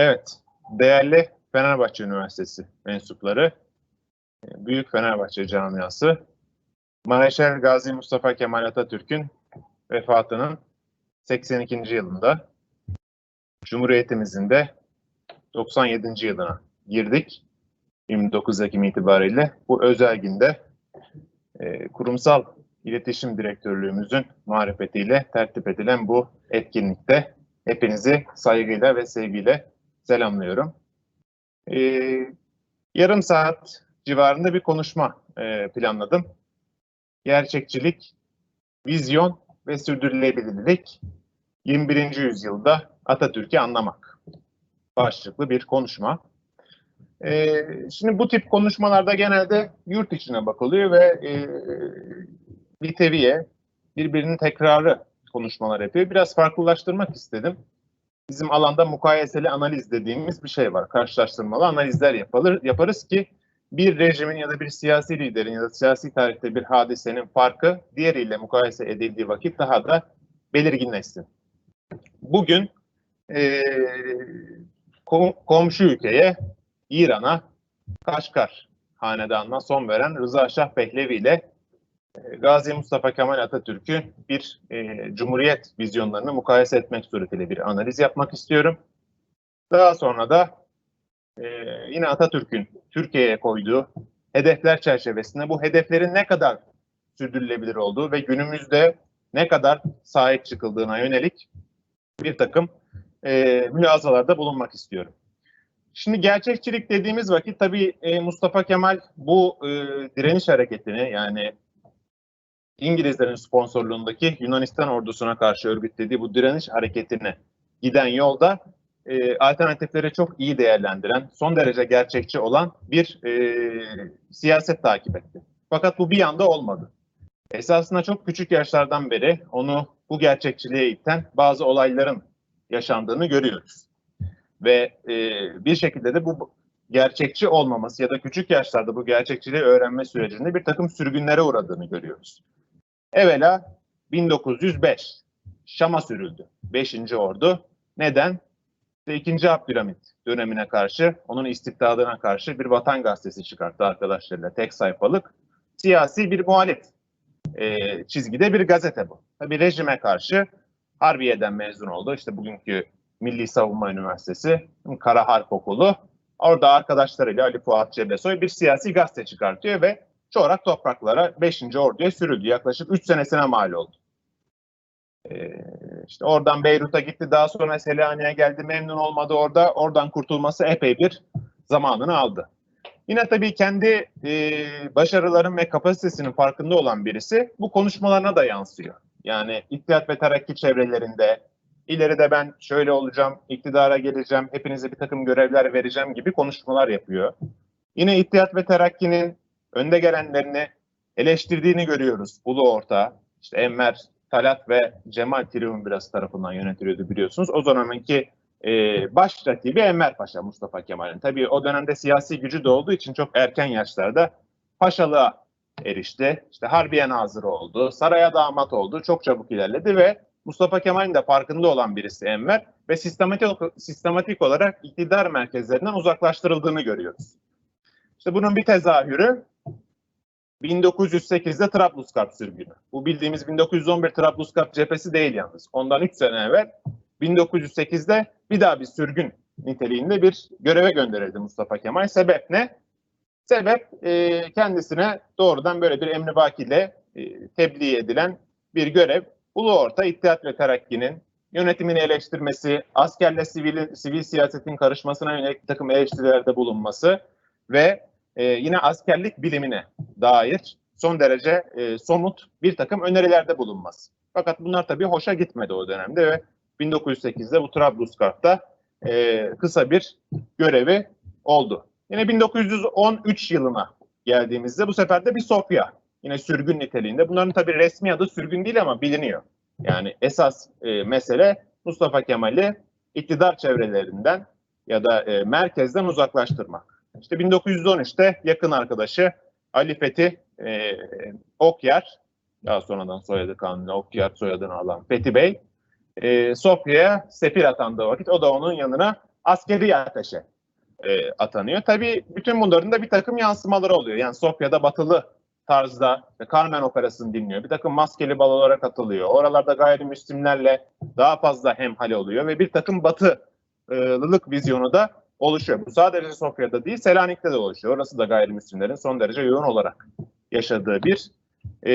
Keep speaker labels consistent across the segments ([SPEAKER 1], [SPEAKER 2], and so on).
[SPEAKER 1] Evet, değerli Fenerbahçe Üniversitesi mensupları, Büyük Fenerbahçe camiası, Mareşal Gazi Mustafa Kemal Atatürk'ün vefatının 82. yılında, Cumhuriyetimizin de 97. yılına girdik. 29 Ekim itibariyle bu özel günde e, kurumsal iletişim direktörlüğümüzün marifetiyle tertip edilen bu etkinlikte hepinizi saygıyla ve sevgiyle selamlıyorum. Ee, yarım saat civarında bir konuşma e, planladım. Gerçekçilik, vizyon ve sürdürülebilirlik 21. yüzyılda Atatürk'ü anlamak başlıklı bir konuşma. Ee, şimdi bu tip konuşmalarda genelde yurt içine bakılıyor ve e, bir teviye, birbirinin tekrarı konuşmalar yapıyor. Biraz farklılaştırmak istedim. Bizim alanda mukayeseli analiz dediğimiz bir şey var. Karşılaştırmalı analizler yapılır, yaparız ki bir rejimin ya da bir siyasi liderin ya da siyasi tarihte bir hadisenin farkı diğeriyle mukayese edildiği vakit daha da belirginleşsin. Bugün e, kom komşu ülkeye, İran'a, Kaşkar hanedanına son veren Rıza Şah Pehlevi ile Gazi Mustafa Kemal Atatürk'ü bir e, cumhuriyet vizyonlarını mukayese etmek suretiyle bir analiz yapmak istiyorum. Daha sonra da e, yine Atatürk'ün Türkiye'ye koyduğu hedefler çerçevesinde bu hedeflerin ne kadar sürdürülebilir olduğu ve günümüzde ne kadar sahip çıkıldığına yönelik bir takım e, mülazalarda bulunmak istiyorum. Şimdi gerçekçilik dediğimiz vakit tabii e, Mustafa Kemal bu e, direniş hareketini yani İngilizlerin sponsorluğundaki Yunanistan ordusuna karşı örgütlediği bu direniş hareketine giden yolda e, alternatifleri çok iyi değerlendiren, son derece gerçekçi olan bir e, siyaset takip etti. Fakat bu bir anda olmadı. Esasında çok küçük yaşlardan beri onu bu gerçekçiliğe iten bazı olayların yaşandığını görüyoruz. Ve e, bir şekilde de bu gerçekçi olmaması ya da küçük yaşlarda bu gerçekçiliği öğrenme sürecinde bir takım sürgünlere uğradığını görüyoruz. Evvela 1905 Şam'a sürüldü 5. Ordu. Neden? İşte 2. Abdülhamit dönemine karşı, onun istibdadına karşı bir vatan gazetesi çıkarttı arkadaşlarıyla tek sayfalık. Siyasi bir muhalif e, çizgide bir gazete bu. Tabi rejime karşı Harbiye'den mezun oldu. İşte bugünkü Milli Savunma Üniversitesi, Kara Harp Okulu. Orada arkadaşlarıyla Ali Fuat Cebesoy bir siyasi gazete çıkartıyor ve çorak topraklara 5. orduya sürüldü. Yaklaşık 3 senesine mal oldu. Ee, işte oradan Beyrut'a gitti, daha sonra Selanik'e geldi, memnun olmadı orada. Oradan kurtulması epey bir zamanını aldı. Yine tabii kendi e, başarıların ve kapasitesinin farkında olan birisi bu konuşmalarına da yansıyor. Yani İttihat ve Terakki çevrelerinde ileride ben şöyle olacağım, iktidara geleceğim, hepinize bir takım görevler vereceğim gibi konuşmalar yapıyor. Yine İttihat ve Terakki'nin önde gelenlerini eleştirdiğini görüyoruz Ulu Orta. İşte Enver, Talat ve Cemal Triumvirası tarafından yönetiliyordu biliyorsunuz. O zamanki e, baş rakibi Enver Paşa Mustafa Kemal'in. Tabii o dönemde siyasi gücü de olduğu için çok erken yaşlarda paşalığa erişti. İşte Harbiye Nazırı oldu, saraya damat oldu. Çok çabuk ilerledi ve Mustafa Kemal'in de farkında olan birisi Enver ve sistematik, sistematik olarak iktidar merkezlerinden uzaklaştırıldığını görüyoruz. İşte bunun bir tezahürü 1908'de Trablusgarp sürgünü. Bu bildiğimiz 1911 Trablusgarp cephesi değil yalnız. Ondan 3 sene evvel 1908'de bir daha bir sürgün niteliğinde bir göreve gönderildi Mustafa Kemal. Sebep ne? Sebep e, kendisine doğrudan böyle bir emrivaki ile e, tebliğ edilen bir görev. Ulu Orta İttihat ve Terakki'nin yönetimini eleştirmesi, askerle sivil, sivil siyasetin karışmasına yönelik takım eleştirilerde bulunması ve e, yine askerlik bilimine dair son derece e, somut bir takım önerilerde bulunması. Fakat bunlar tabii hoşa gitmedi o dönemde ve 1908'de bu Trablusgarp'ta e, kısa bir görevi oldu. Yine 1913 yılına geldiğimizde bu sefer de bir Sofya. Yine sürgün niteliğinde. Bunların tabii resmi adı sürgün değil ama biliniyor. Yani esas e, mesele Mustafa Kemal'i iktidar çevrelerinden ya da e, merkezden uzaklaştırmak. İşte 1913'te yakın arkadaşı Ali Fethi e, Okyar, daha sonradan soyadı kanunu Okyar soyadını alan Fethi Bey, e, Sofya'ya sefir atandığı vakit o da onun yanına askeri ateşe e, atanıyor. Tabii bütün bunların da bir takım yansımaları oluyor. Yani Sofya'da batılı tarzda Carmen Operası'nı dinliyor. Bir takım maskeli balolara katılıyor. Oralarda gayrimüslimlerle daha fazla hemhal oluyor ve bir takım batılılık vizyonu da oluşuyor. Bu sadece Sofya'da değil Selanik'te de oluşuyor. Orası da gayrimüslimlerin son derece yoğun olarak yaşadığı bir e,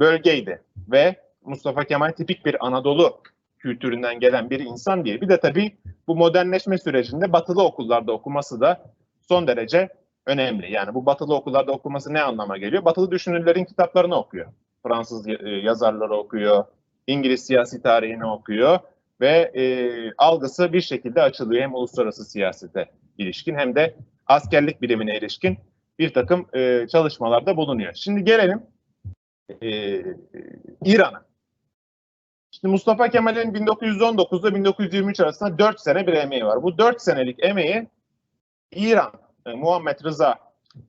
[SPEAKER 1] bölgeydi. Ve Mustafa Kemal tipik bir Anadolu kültüründen gelen bir insan diye. Bir de tabii bu modernleşme sürecinde batılı okullarda okuması da son derece önemli. Yani bu batılı okullarda okuması ne anlama geliyor? Batılı düşünürlerin kitaplarını okuyor. Fransız e, yazarları okuyor, İngiliz siyasi tarihini okuyor ve e, algısı bir şekilde açılıyor hem uluslararası siyasete ilişkin hem de askerlik bilimine ilişkin bir takım e, çalışmalarda bulunuyor. Şimdi gelelim e, İran'a. Şimdi Mustafa Kemal'in 1919'da 1923 arasında 4 sene bir emeği var. Bu 4 senelik emeği İran, e, Muhammed Rıza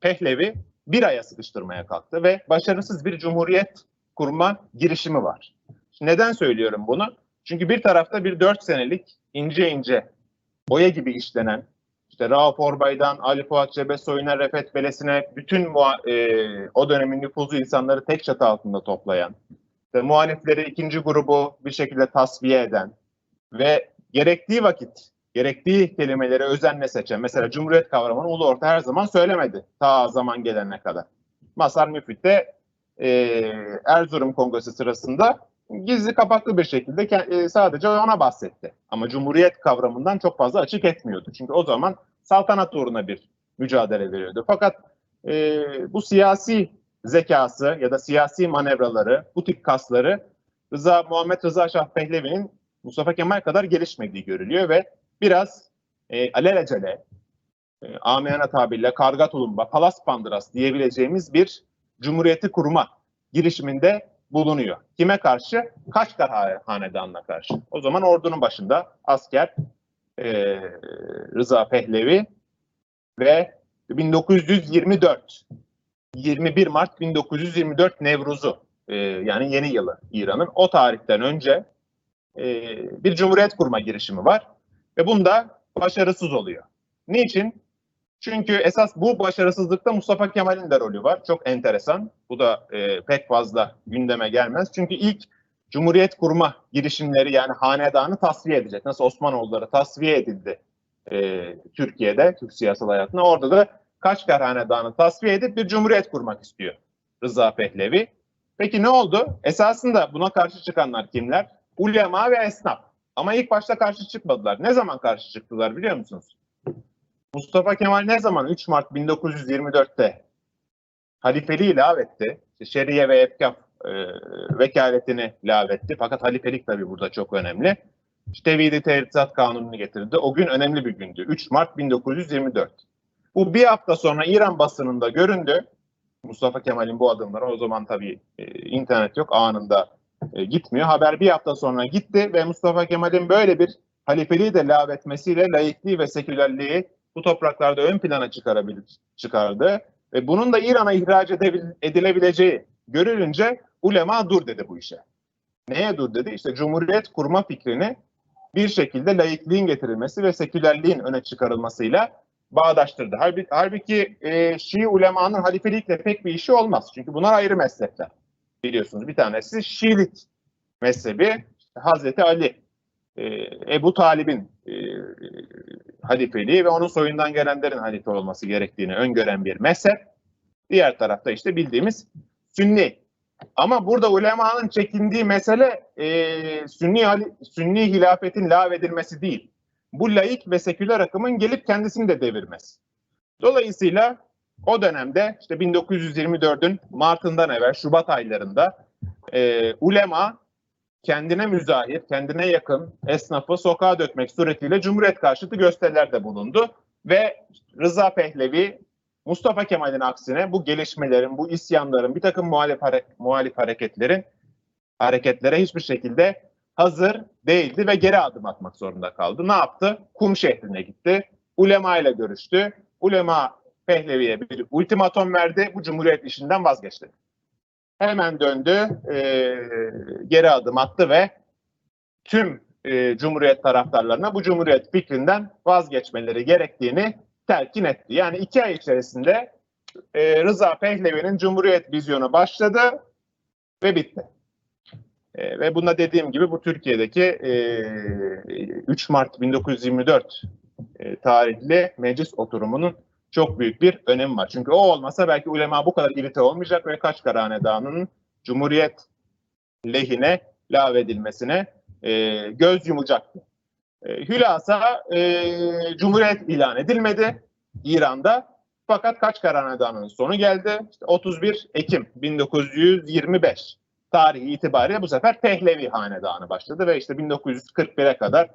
[SPEAKER 1] Pehlevi bir aya sıkıştırmaya kalktı ve başarısız bir cumhuriyet kurma girişimi var. Şimdi neden söylüyorum bunu? Çünkü bir tarafta bir 4 senelik ince ince boya gibi işlenen işte Rauf Orbay'dan Ali Fuat Cebesoy'una, Refet Belesi'ne bütün muha- e, o dönemin nüfuzlu insanları tek çatı altında toplayan, işte muhalifleri ikinci grubu bir şekilde tasfiye eden ve gerektiği vakit, gerektiği kelimeleri özenle seçen, mesela Cumhuriyet kavramını Ulu Orta her zaman söylemedi ta zaman gelene kadar. Masar Müfit de e, Erzurum Kongresi sırasında gizli kapaklı bir şekilde e, sadece ona bahsetti. Ama Cumhuriyet kavramından çok fazla açık etmiyordu. Çünkü o zaman saltanat uğruna bir mücadele veriyordu. Fakat e, bu siyasi zekası ya da siyasi manevraları, bu tip kasları Rıza Muhammed Rıza Şah Pehlevi'nin Mustafa Kemal kadar gelişmediği görülüyor ve biraz e, alelacele, e, amiyana tabirle karga tulumba, palas pandıras diyebileceğimiz bir cumhuriyeti kurma girişiminde bulunuyor. Kime karşı? Kaşgar ha- Hanedanı'na karşı. O zaman ordunun başında asker e, Rıza Pehlevi ve 1924 21 Mart 1924 Nevruz'u e, yani yeni yılı İran'ın o tarihten önce e, bir cumhuriyet kurma girişimi var ve bunda başarısız oluyor. Niçin? Çünkü esas bu başarısızlıkta Mustafa Kemal'in de rolü var. Çok enteresan. Bu da e, pek fazla gündeme gelmez. Çünkü ilk cumhuriyet kurma girişimleri yani hanedanı tasfiye edecek. Nasıl Osmanoğulları tasfiye edildi e, Türkiye'de, Türk siyasal hayatına. Orada da Kaşgar Hanedanı tasfiye edip bir cumhuriyet kurmak istiyor Rıza Pehlevi. Peki ne oldu? Esasında buna karşı çıkanlar kimler? Ulema ve esnaf. Ama ilk başta karşı çıkmadılar. Ne zaman karşı çıktılar biliyor musunuz? Mustafa Kemal ne zaman 3 Mart 1924'te halifeliği lağvetti. Şeriye ve Efkaf e, vekaletini lağvetti. Fakat halifelik tabii burada çok önemli. Tevhid-i Tehrisat Kanunu'nu getirdi. O gün önemli bir gündü. 3 Mart 1924. Bu bir hafta sonra İran basınında göründü. Mustafa Kemal'in bu adımları o zaman tabii e, internet yok anında e, gitmiyor. Haber bir hafta sonra gitti ve Mustafa Kemal'in böyle bir halifeliği de lağvetmesiyle laikliği ve sekülerliği bu topraklarda ön plana çıkarabilir, çıkardı. Ve bunun da İran'a ihraç edilebileceği görülünce ulema dur dedi bu işe. Neye dur dedi? İşte cumhuriyet kurma fikrini bir şekilde laikliğin getirilmesi ve sekülerliğin öne çıkarılmasıyla bağdaştırdı. Halbuki, halbuki e, Şii ulemanın halifelikle pek bir işi olmaz. Çünkü bunlar ayrı mezhepler. Biliyorsunuz bir tanesi Şiilik mezhebi Hazreti Ali, Ebu Talib'in e, halifeliği ve onun soyundan gelenlerin halife olması gerektiğini öngören bir mezhep. Diğer tarafta işte bildiğimiz Sünni. Ama burada ulemanın çekindiği mesele e, Sünni, Sünni hilafetin lağvedilmesi değil bu laik ve seküler akımın gelip kendisini de devirmez. Dolayısıyla o dönemde işte 1924'ün Mart'ından evvel Şubat aylarında e, ulema kendine müzahir, kendine yakın esnafı sokağa dökmek suretiyle Cumhuriyet karşıtı gösterilerde bulundu ve Rıza Pehlevi Mustafa Kemal'in aksine bu gelişmelerin, bu isyanların, bir takım muhalif, hare- muhalif hareketlerin hareketlere hiçbir şekilde hazır değildi ve geri adım atmak zorunda kaldı. Ne yaptı? Kum şehrine gitti. Ulema ile görüştü. Ulema Pehlevi'ye bir ultimatom verdi. Bu cumhuriyet işinden vazgeçti. Hemen döndü, e, geri adım attı ve tüm e, Cumhuriyet taraftarlarına bu Cumhuriyet fikrinden vazgeçmeleri gerektiğini telkin etti. Yani iki ay içerisinde e, Rıza Pehlevi'nin Cumhuriyet vizyonu başladı ve bitti. E, ve bunda dediğim gibi bu Türkiye'deki e, 3 Mart 1924 e, tarihli meclis oturumunun çok büyük bir önemi var. Çünkü o olmasa belki ulema bu kadar irite olmayacak ve Kaçkar Hanedanı'nın Cumhuriyet lehine lağvedilmesine e, göz yumacaktı. E, hülasa e, Cumhuriyet ilan edilmedi İran'da. Fakat Kaçkar Hanedanı'nın sonu geldi. İşte 31 Ekim 1925 tarihi itibariyle bu sefer Pehlevi Hanedanı başladı ve işte 1941'e kadar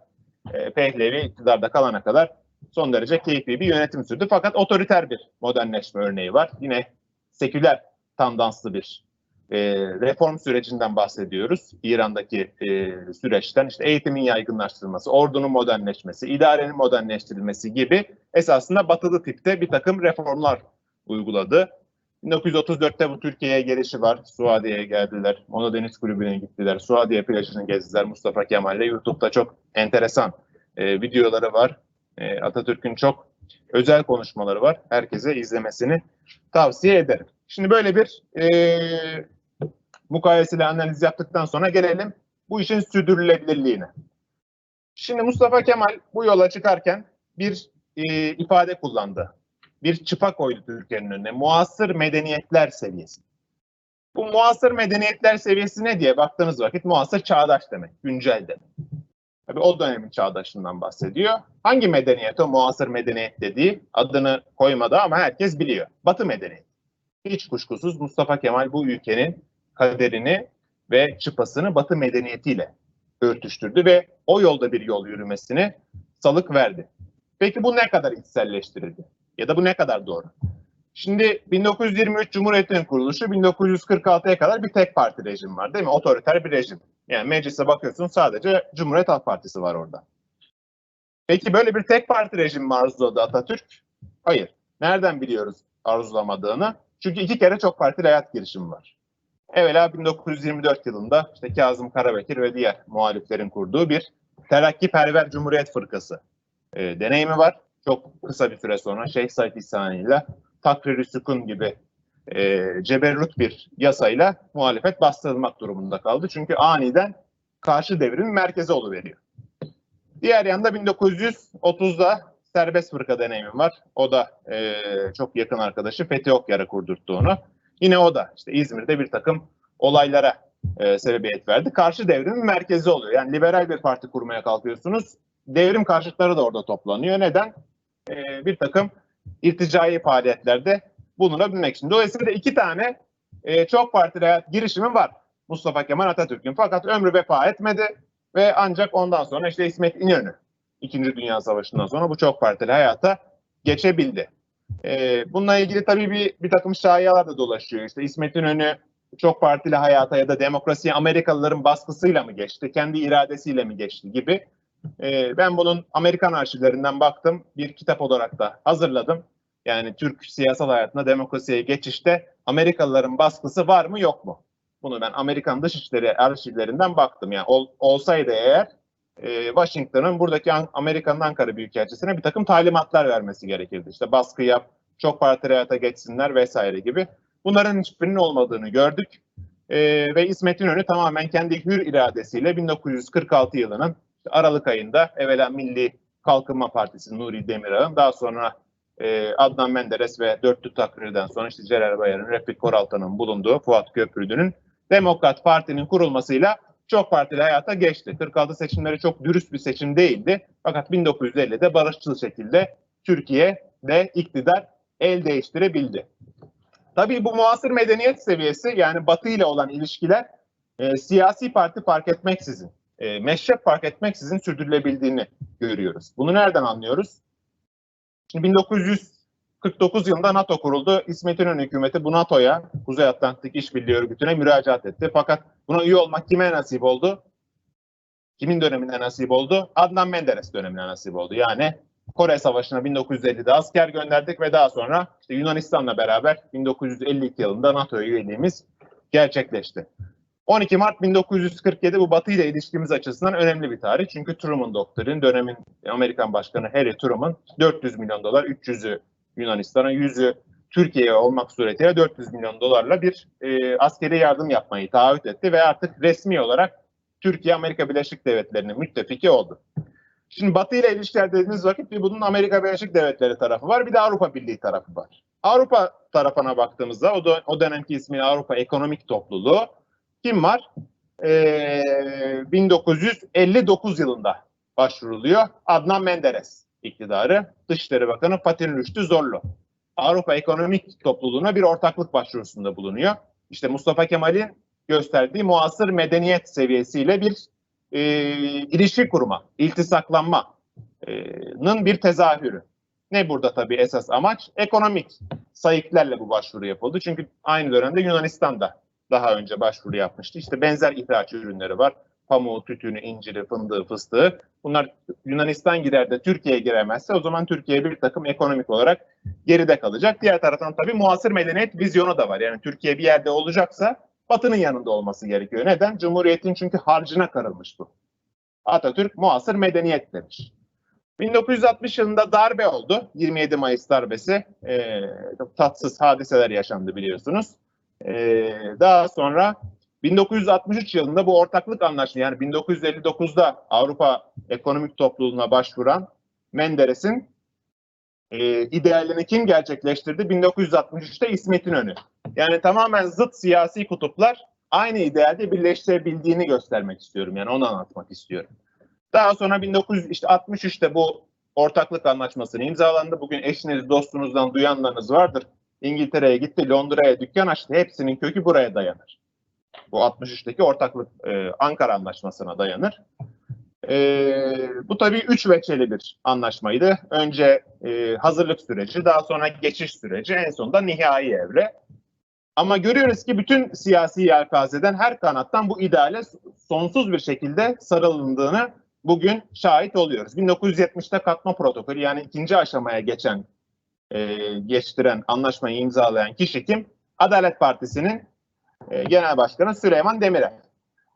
[SPEAKER 1] e, Pehlevi iktidarda kalana kadar son derece keyifli bir yönetim sürdü. Fakat otoriter bir modernleşme örneği var. Yine seküler tandanslı bir e, reform sürecinden bahsediyoruz. İran'daki e, süreçten işte eğitimin yaygınlaştırılması, ordunun modernleşmesi, idarenin modernleştirilmesi gibi esasında batılı tipte bir takım reformlar uyguladı. 1934'te bu Türkiye'ye gelişi var. Suadiye'ye geldiler. Mono Deniz Kulübü'ne gittiler. Suadiye plajını gezdiler Mustafa Kemal'le. YouTube'da çok enteresan e, videoları var. E, Atatürk'ün çok özel konuşmaları var. Herkese izlemesini tavsiye ederim. Şimdi böyle bir e, mukayeseli analiz yaptıktan sonra gelelim bu işin sürdürülebilirliğine. Şimdi Mustafa Kemal bu yola çıkarken bir e, ifade kullandı. Bir çıpa koydu Türkiye'nin önüne. Muasır medeniyetler seviyesi. Bu muasır medeniyetler seviyesi ne diye baktığınız vakit muasır çağdaş demek, güncel demek. Tabii o dönemin çağdaşlığından bahsediyor. Hangi medeniyet o muasır medeniyet dediği adını koymadı ama herkes biliyor. Batı medeniyeti. Hiç kuşkusuz Mustafa Kemal bu ülkenin kaderini ve çıpasını Batı medeniyetiyle örtüştürdü ve o yolda bir yol yürümesini salık verdi. Peki bu ne kadar içselleştirildi? Ya da bu ne kadar doğru? Şimdi 1923 Cumhuriyeti'nin kuruluşu 1946'ya kadar bir tek parti rejim var değil mi? Otoriter bir rejim. Yani meclise bakıyorsun sadece Cumhuriyet Halk Partisi var orada. Peki böyle bir tek parti rejim mi arzuladı Atatürk? Hayır. Nereden biliyoruz arzulamadığını? Çünkü iki kere çok partili hayat girişimi var. Evvela 1924 yılında işte Kazım Karabekir ve diğer muhaliflerin kurduğu bir Terakkiperver Cumhuriyet Fırkası e, deneyimi var. Çok kısa bir süre sonra Şeyh Said İhsani ile Takrir-i Sükun gibi e, ceberrut bir yasayla muhalefet bastırılmak durumunda kaldı. Çünkü aniden karşı devrimin merkezi oluveriyor. Diğer yanda 1930'da serbest fırka deneyimi var. O da e, çok yakın arkadaşı Fethi Okyar'a kurdurttu onu. Yine o da işte İzmir'de bir takım olaylara e, sebebiyet verdi. Karşı devrimin merkezi oluyor. Yani liberal bir parti kurmaya kalkıyorsunuz. Devrim karşıtları da orada toplanıyor. Neden? E, bir takım irticai faaliyetlerde bulunabilmek için. Dolayısıyla iki tane e, çok partili hayat girişimi var Mustafa Kemal Atatürk'ün. Fakat ömrü vefa etmedi ve ancak ondan sonra işte İsmet İnönü İkinci Dünya Savaşı'ndan sonra bu çok partili hayata geçebildi. E, bununla ilgili tabii bir, bir takım şayialar da dolaşıyor. İşte İsmet İnönü çok partili hayata ya da demokrasiye Amerikalıların baskısıyla mı geçti, kendi iradesiyle mi geçti gibi. E, ben bunun Amerikan arşivlerinden baktım, bir kitap olarak da hazırladım. Yani Türk siyasal hayatına demokrasiye geçişte Amerikalıların baskısı var mı yok mu? Bunu ben Amerikan Dışişleri arşivlerinden baktım. Yani ol, olsaydı eğer e, Washington'ın buradaki Amerika'nın Ankara Büyükelçisi'ne bir takım talimatlar vermesi gerekirdi. İşte baskı yap, çok parti hayata geçsinler vesaire gibi. Bunların hiçbirinin olmadığını gördük. E, ve İsmet İnönü tamamen kendi hür iradesiyle 1946 yılının Aralık ayında evvela Milli Kalkınma Partisi Nuri Demirağ'ın daha sonra e, Adnan Menderes ve Dörtlü Takrir'den sonra işte Celal Bayar'ın, Refik Koraltan'ın bulunduğu Fuat Köprülü'nün Demokrat Parti'nin kurulmasıyla çok partili hayata geçti. 46 seçimleri çok dürüst bir seçim değildi. Fakat 1950'de barışçıl şekilde Türkiye'de iktidar el değiştirebildi. Tabii bu muasır medeniyet seviyesi yani Batı ile olan ilişkiler e, siyasi parti fark etmeksizin, e, meşrep fark etmeksizin sürdürülebildiğini görüyoruz. Bunu nereden anlıyoruz? Şimdi 1949 yılında NATO kuruldu. İsmet İnönü hükümeti bu NATO'ya, Kuzey Atlantik İşbirliği Örgütü'ne müracaat etti. Fakat buna üye olmak kime nasip oldu? Kimin döneminde nasip oldu? Adnan Menderes dönemine nasip oldu. Yani Kore Savaşı'na 1950'de asker gönderdik ve daha sonra işte Yunanistan'la beraber 1952 yılında NATO üyeliğimiz gerçekleşti. 12 Mart 1947 bu Batı ile ilişkimiz açısından önemli bir tarih. Çünkü Truman doktrin, dönemin Amerikan Başkanı Harry Truman 400 milyon dolar, 300'ü Yunanistan'a, 100'ü Türkiye'ye olmak suretiyle 400 milyon dolarla bir e, askeri yardım yapmayı taahhüt etti ve artık resmi olarak Türkiye Amerika Birleşik Devletleri'nin müttefiki oldu. Şimdi Batı ile ilişkiler dediğiniz vakit bir bunun Amerika Birleşik Devletleri tarafı var, bir de Avrupa Birliği tarafı var. Avrupa tarafına baktığımızda o, da, o dönemki ismi Avrupa Ekonomik Topluluğu kim var? Ee, 1959 yılında başvuruluyor. Adnan Menderes iktidarı, Dışişleri Bakanı Fatih Rüştü Zorlu. Avrupa Ekonomik Topluluğu'na bir ortaklık başvurusunda bulunuyor. İşte Mustafa Kemal'in gösterdiği muasır medeniyet seviyesiyle bir e, ilişki kurma, iltisaklanmanın bir tezahürü. Ne burada tabii esas amaç? Ekonomik sayıklarla bu başvuru yapıldı. Çünkü aynı dönemde Yunanistan'da daha önce başvuru yapmıştı. İşte benzer ihraç ürünleri var. Pamuğu, tütünü, inciri, fındığı, fıstığı. Bunlar Yunanistan girer de Türkiye'ye giremezse o zaman Türkiye bir takım ekonomik olarak geride kalacak. Diğer taraftan tabii muasır medeniyet vizyonu da var. Yani Türkiye bir yerde olacaksa Batı'nın yanında olması gerekiyor. Neden? Cumhuriyetin çünkü harcına karılmış bu. Atatürk muasır medeniyet demiş. 1960 yılında darbe oldu. 27 Mayıs darbesi. Ee, çok tatsız hadiseler yaşandı biliyorsunuz. Ee, daha sonra 1963 yılında bu ortaklık anlaşması yani 1959'da Avrupa Ekonomik Topluluğu'na başvuran Menderes'in e, idealini kim gerçekleştirdi? 1963'te İsmet İnönü. Yani tamamen zıt siyasi kutuplar aynı idealde birleştirebildiğini göstermek istiyorum. Yani onu anlatmak istiyorum. Daha sonra 1963'te bu ortaklık anlaşmasını imzalandı. Bugün eşiniz, dostunuzdan duyanlarınız vardır. İngiltere'ye gitti, Londra'ya dükkan açtı. Hepsinin kökü buraya dayanır. Bu 63'teki ortaklık e, Ankara Anlaşması'na dayanır. E, bu tabii üç veçeli bir anlaşmaydı. Önce e, hazırlık süreci, daha sonra geçiş süreci, en sonunda nihai evre. Ama görüyoruz ki bütün siyasi yelpazeden her kanattan bu ideale sonsuz bir şekilde sarılındığını bugün şahit oluyoruz. 1970'te katma protokolü yani ikinci aşamaya geçen e, geçtiren, anlaşmayı imzalayan kişi kim? Adalet Partisi'nin e, Genel Başkanı Süleyman Demirel.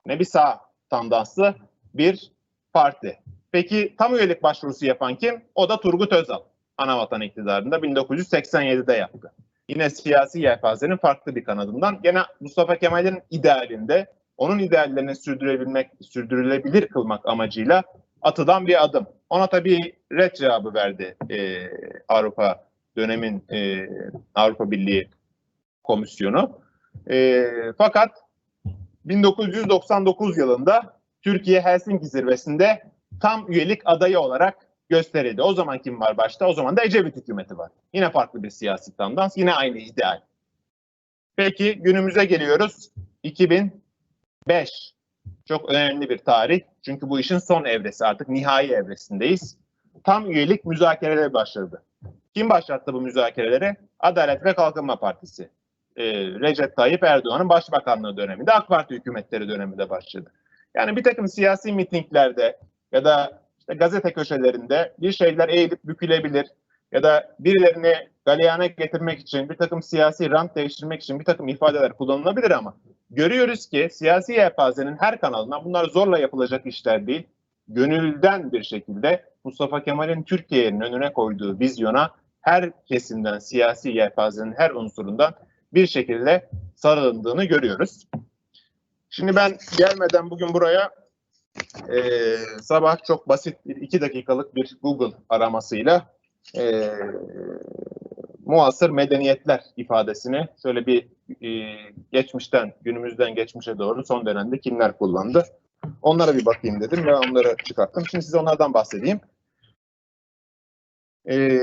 [SPEAKER 1] Ne bir sağ tandanslı bir parti. Peki tam üyelik başvurusu yapan kim? O da Turgut Özal. Anavatan iktidarında 1987'de yaptı. Yine siyasi yelpazenin farklı bir kanadından. Gene Mustafa Kemal'in idealinde onun ideallerini sürdürebilmek, sürdürülebilir kılmak amacıyla atılan bir adım. Ona tabii red cevabı verdi e, Avrupa dönemin e, Avrupa Birliği Komisyonu. E, fakat 1999 yılında Türkiye Helsinki zirvesinde tam üyelik adayı olarak gösterildi. O zaman kim var başta? O zaman da Ecevit hükümeti var. Yine farklı bir siyasi tendans, yine aynı ideal. Peki günümüze geliyoruz. 2005. Çok önemli bir tarih. Çünkü bu işin son evresi artık nihai evresindeyiz. Tam üyelik müzakereleri başladı. Kim başlattı bu müzakereleri? Adalet ve Kalkınma Partisi. Ee, Recep Tayyip Erdoğan'ın başbakanlığı döneminde AK Parti hükümetleri döneminde başladı. Yani bir takım siyasi mitinglerde ya da işte gazete köşelerinde bir şeyler eğilip bükülebilir ya da birilerini galeyana getirmek için bir takım siyasi rant değiştirmek için bir takım ifadeler kullanılabilir ama görüyoruz ki siyasi yelpazenin her kanalından bunlar zorla yapılacak işler değil. Gönülden bir şekilde Mustafa Kemal'in Türkiye'nin önüne koyduğu vizyona her kesimden, siyasi yelpazenin her unsurundan bir şekilde sarıldığını görüyoruz. Şimdi ben gelmeden bugün buraya e, sabah çok basit bir iki dakikalık bir Google aramasıyla e, muasır medeniyetler ifadesini şöyle bir e, geçmişten günümüzden geçmişe doğru son dönemde kimler kullandı onlara bir bakayım dedim ve onları çıkarttım. Şimdi size onlardan bahsedeyim. E,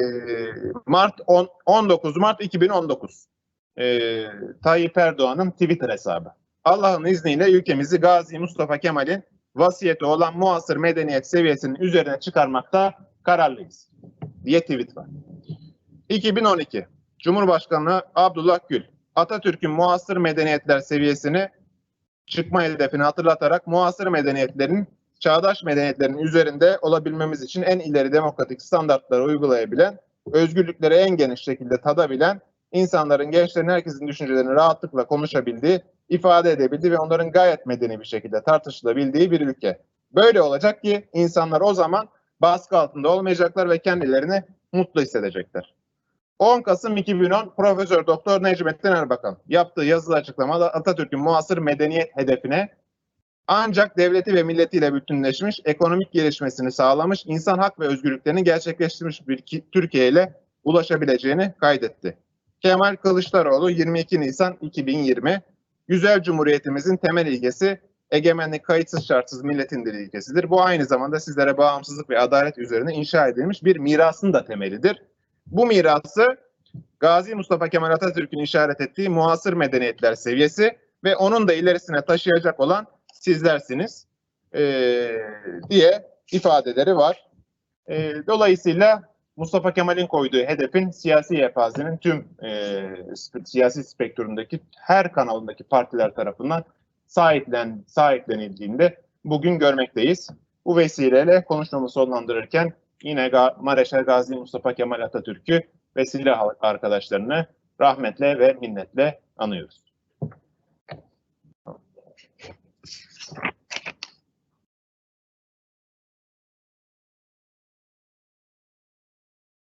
[SPEAKER 1] Mart 10, 19 Mart 2019 e, Tayyip Erdoğan'ın Twitter hesabı. Allah'ın izniyle ülkemizi Gazi Mustafa Kemal'in vasiyeti olan muasır medeniyet seviyesinin üzerine çıkarmakta kararlıyız diye tweet var. 2012 Cumhurbaşkanı Abdullah Gül Atatürk'ün muasır medeniyetler seviyesini çıkma hedefini hatırlatarak muasır medeniyetlerin çağdaş medeniyetlerin üzerinde olabilmemiz için en ileri demokratik standartları uygulayabilen, özgürlükleri en geniş şekilde tadabilen, insanların, gençlerin, herkesin düşüncelerini rahatlıkla konuşabildiği ifade edebildiği ve onların gayet medeni bir şekilde tartışılabildiği bir ülke. Böyle olacak ki insanlar o zaman baskı altında olmayacaklar ve kendilerini mutlu hissedecekler. 10 Kasım 2010 Profesör Doktor Necmettin Erbakan yaptığı yazılı açıklamada Atatürk'ün muasır medeniyet hedefine ancak devleti ve milletiyle bütünleşmiş, ekonomik gelişmesini sağlamış, insan hak ve özgürlüklerini gerçekleştirmiş bir ki- Türkiye ile ulaşabileceğini kaydetti. Kemal Kılıçdaroğlu 22 Nisan 2020 Güzel Cumhuriyetimizin temel ilkesi egemenlik kayıtsız şartsız milletindir ilkesidir. Bu aynı zamanda sizlere bağımsızlık ve adalet üzerine inşa edilmiş bir mirasın da temelidir. Bu mirası Gazi Mustafa Kemal Atatürk'ün işaret ettiği muasır medeniyetler seviyesi ve onun da ilerisine taşıyacak olan sizlersiniz eee, diye ifadeleri var. Eee, dolayısıyla Mustafa Kemal'in koyduğu hedefin siyasi yelpazenin tüm sp- siyasi spektrumdaki her kanalındaki partiler tarafından sahiplen, sahiplenildiğinde bugün görmekteyiz. Bu vesileyle konuşmamı sonlandırırken yine Mareşal Gazi Mustafa Kemal Atatürk'ü ve silah arkadaşlarını rahmetle ve minnetle anıyoruz.